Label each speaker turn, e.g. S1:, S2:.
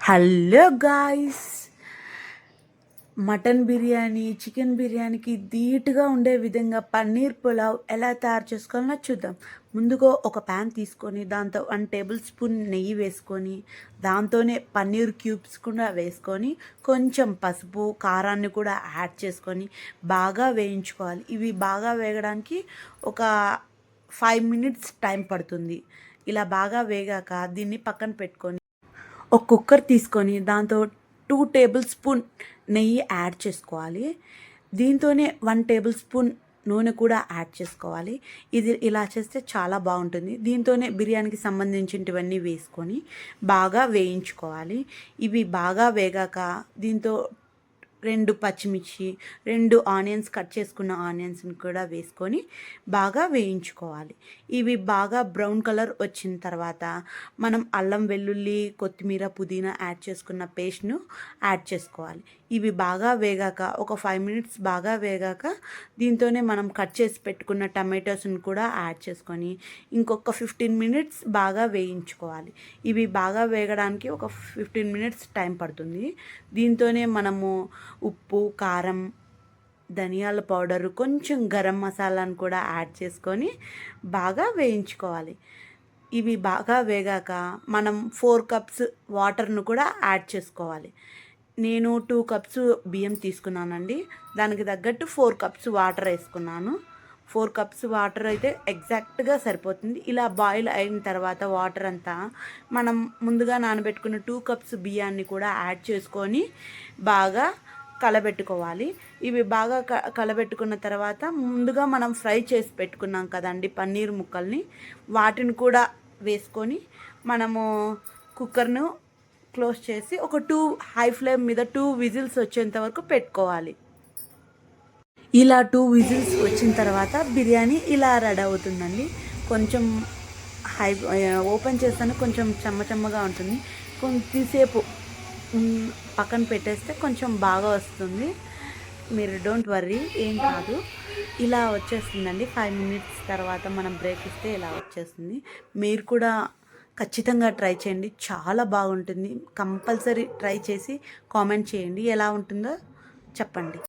S1: Hello guys. Mutton biryani chicken బిర్యానీకి ధీటుగా ఉండే విధంగా పన్నీర్ పులావ్ ఎలా తయారు చేసుకోవాలో చూద్దాం. ముందుగా ఒక ప్యాన్ తీసుకొని దాంతో వన్ టేబుల్ స్పూన్ నెయ్యి వేసుకొని దాంతోనే పన్నీర్ క్యూబ్స్ కూడా వేసుకొని కొంచెం పసుపు కారాన్ని కూడా యాడ్ చేసుకొని బాగా వేయించుకోవాలి. ఇవి బాగా వేగడానికి ఒక ఫైవ్ మినిట్స్ టైం పడుతుంది. ఇలా బాగా వేగాక దీన్ని పక్కన పెట్టుకొని ఒక కుక్కర్ తీసుకొని దాంతో టూ టేబుల్ స్పూన్ నెయ్యి యాడ్ చేసుకోవాలి. దీంతోనే వన్ టేబుల్ స్పూన్ నూనె కూడా యాడ్ చేసుకోవాలి. ఇది ఇలా చేస్తే చాలా బాగుంటుంది. దీంతోనే బిర్యానీకి సంబంధించినవన్నీ వేసుకొని బాగా వేయించుకోవాలి. ఇవి బాగా వేగాక దీంతో రెండు పచ్చిమిర్చి రెండు ఆనియన్స్ కట్ చేసుకున్న ఆనియన్స్ని కూడా వేసుకొని బాగా వేయించుకోవాలి. ఇవి బాగా బ్రౌన్ కలర్ వచ్చిన తర్వాత మనం అల్లం వెల్లుల్లి కొత్తిమీర పుదీనా యాడ్ చేసుకున్న పేస్ట్ను యాడ్ చేసుకోవాలి. ఇవి బాగా వేగాక ఒక ఫైవ్ మినిట్స్ బాగా వేగాక దీంతోనే మనం కట్ చేసి పెట్టుకున్న టమాటోస్ని కూడా యాడ్ చేసుకొని ఇంకొక ఫిఫ్టీన్ మినిట్స్ బాగా వేయించుకోవాలి. ఇవి బాగా వేగడానికి ఒక ఫిఫ్టీన్ మినిట్స్ టైం పడుతుంది. దీంతోనే మనము ఉప్పు కారం ధనియాల పౌడరు కొంచెం గరం మసాలాను కూడా యాడ్ చేసుకొని బాగా వేయించుకోవాలి. ఇవి బాగా వేగాక మనం ఫోర్ కప్స్ వాటర్ను కూడా యాడ్ చేసుకోవాలి. నేను టూ కప్స్ బియ్యం తీసుకున్నానండి. దానికి తగ్గట్టు ఫోర్ కప్స్ వాటర్ వేసుకున్నాను. ఫోర్ కప్స్ వాటర్ అయితే ఎగ్జాక్ట్గా సరిపోతుంది. ఇలా బాయిల్ అయిన తర్వాత వాటర్ అంతా మనం ముందుగా నానబెట్టుకున్న టూ కప్స్ బియ్యాన్ని కూడా యాడ్ చేసుకొని బాగా కలబెట్టుకోవాలి. ఇవి బాగా క కలబెట్టుకున్న తర్వాత ముందుగా మనం ఫ్రై చేసి పెట్టుకున్నాం కదండి పన్నీర్ ముక్కల్ని. వాటిని కూడా వేసుకొని మనము కుక్కర్ను క్లోజ్ చేసి ఒక టూ హై ఫ్లేమ్ మీద టూ విజిల్స్ వచ్చేంత వరకు పెట్టుకోవాలి. ఇలా టూ విజిల్స్ వచ్చిన తర్వాత బిర్యానీ ఇలా రెడీ అవుతుందండి. కొంచెం హై ఓపెన్ చేస్తాను కొంచెం చెమ్మ చెమ్మగా ఉంటుంది. కొద్దిసేపు పక్కన పెట్టేస్తే కొంచెం బాగా వస్తుంది. మీరు డోంట్ వర్రీ ఏం కాదు. ఇలా వచ్చేస్తుందండి. ఫైవ్ మినిట్స్ తర్వాత మనం బ్రేక్ ఇస్తే ఇలా వచ్చేస్తుంది. మీరు కూడా ఖచ్చితంగా ట్రై చేయండి. చాలా బాగుంటుంది. కంపల్సరీ ట్రై చేసి కామెంట్ చేయండి. ఎలా ఉంటుందో చెప్పండి.